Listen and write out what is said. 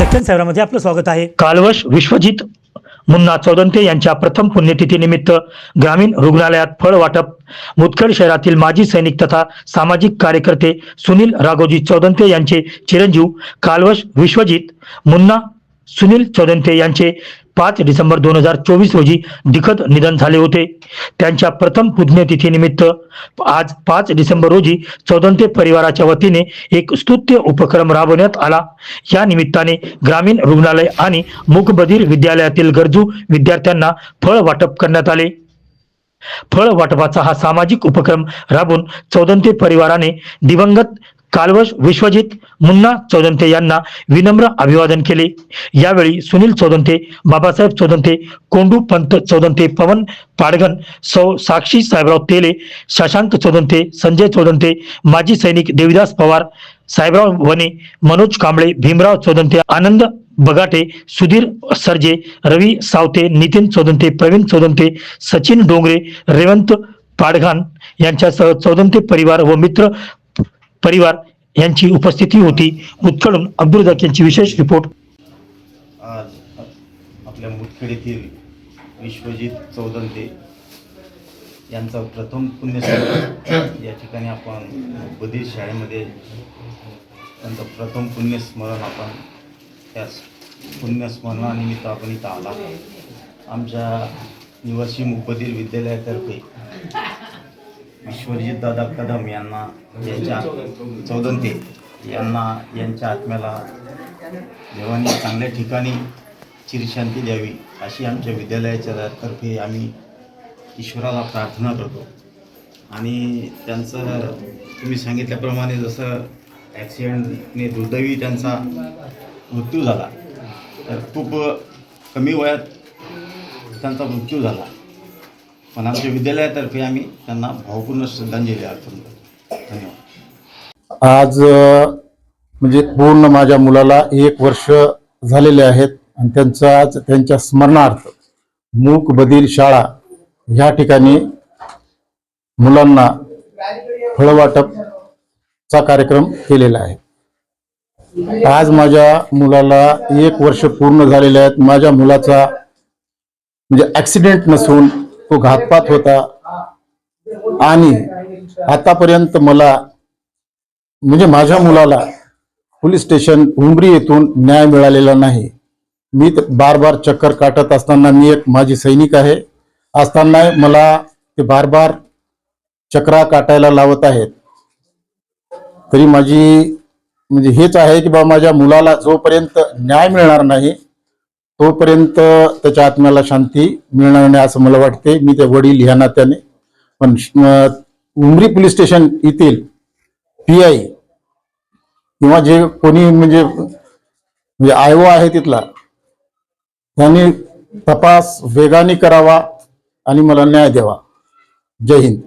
दक्षिण शहरामध्ये आपलं स्वागत आहे. कालवश विश्वजित मुन्ना चौदंते यांच्या प्रथम पुण्यतिथीनिमित्त ग्रामीण रुग्णालयात फळ वाटप. मुदखेड शहरातील माजी सैनिक तथा सामाजिक कार्यकर्ते सुनील राघोजी चौदंते यांचे चिरंजीव. कालवश विश्वजित मुन्ना सुनील चौदंते यांचे पाच डिसेंबर दोन हजार चोवीस रोजी दिखत निधन झाले होते. त्यांच्या प्रथम पुण्यतिथीनिमित्त आज पाच डिसेंबर रोजी चौदंते परिवाराच्या वतीने एक स्तुत्य उपक्रम राबवण्यात आला. या निमित्ताने ग्रामीण रुग्णालय आणि मुकबधीर विद्यालयातील गरजू विद्यार्थ्यांना फळ वाटप करण्यात आले. फळ वाटपाचा हा सामाजिक उपक्रम राबून चौदंते परिवाराने दिवंगत कालवश विश्वजित मुन्ना चौदंते यांना विनम्र अभिवादन केले. यावेळी सुनील चौदंते बाबासाहेब चौदंते कोंडू पंत चौदंते पवन पाडगन सौ साक्षी साहेबराव तेले शशांक चौदंते संजय चौदंते माजी सैनिक देविदास पवार साहेबराव वने मनोज कांबळे भीमराव चौदंते आनंद बगाटे सुधीर सर्जे रवी सावते नितीन चौदंते प्रवीण चौदंते सचिन डोंगरे रेवंत पाडघान यांच्यासह चौदंते परिवार व मित्र परिवार यांची उपस्थिती होती. मुतकडून अब्दुल जाक यांची विशेष रिपोर्ट. आज आपल्या मुतखेड येथील विश्वजित चौदंते यांचा प्रथम पुण्यस्मरण. या ठिकाणी आपण बधीर शाळेमध्ये त्यांचं प्रथम पुण्यस्मरण आपण त्या पुण्यस्मरणानिमित्त आपण इथं आला आमच्या निवासी मुकबधीर विद्यालयातर्फे विश्वजित दादा कदम यांना यांच्या चौदंते यांना यांच्या आत्म्याला देवाने चांगल्या ठिकाणी चिरशांती द्यावी अशी आमच्या विद्यालयाच्या तर्फे आम्ही ईश्वराला प्रार्थना करतो. आणि त्यांचं तुम्ही सांगितल्याप्रमाणे जसं ॲक्सिडेंटने दुर्दैवी त्यांचा मृत्यू झाला तर खूप कमी वयात त्यांचा मृत्यू झाला. पण आमच्या विद्यालयातर्फे आम्ही त्यांना भावपूर्ण श्रद्धांजली अर्पण करतो. धन्यवाद. आज म्हणजे पूर्ण माझ्या मुलाला एक वर्ष झालेले आहेत आणि त्यांचा आज त्यांच्या स्मरणार्थ मूक बधीर शाळा ह्या ठिकाणी मुलांना फळवाटपचा कार्यक्रम केलेला आहे. आज माझ्या मुलाला एक वर्ष पूर्ण झालेले आहेत. माझ्या मुलाचा म्हणजे ऍक्सिडेंट नसून तो घातपात होता. आणि आतापर्यंत मला म्हणजे माझ्या मुलाला पोलीस स्टेशन उमरी येथून न्याय मिळालेला नाही. मी बार बार चक्कर काटत असताना मी एक माझी सैनिक आहे. असताना मला ते बार बार चक्रा काटायला लावत आहेत. तरी माझी म्हणजे हेच आहे की बा माझ्या मुलाला जोपर्यंत न्याय मिळणार नाही तोपर्यंत त्याच्या आत्म्याला शांती मिळणार नाही असं मला वाटते. मी ते वडील ह्या नात्याने. पण उमरी पोलीस स्टेशन येथील पी आय किंवा जे कोणी म्हणजे म्हणजे आयओ आहे तिथला त्यांनी तपास वेगाने करावा आणि मला न्याय द्यावा. जय हिंद.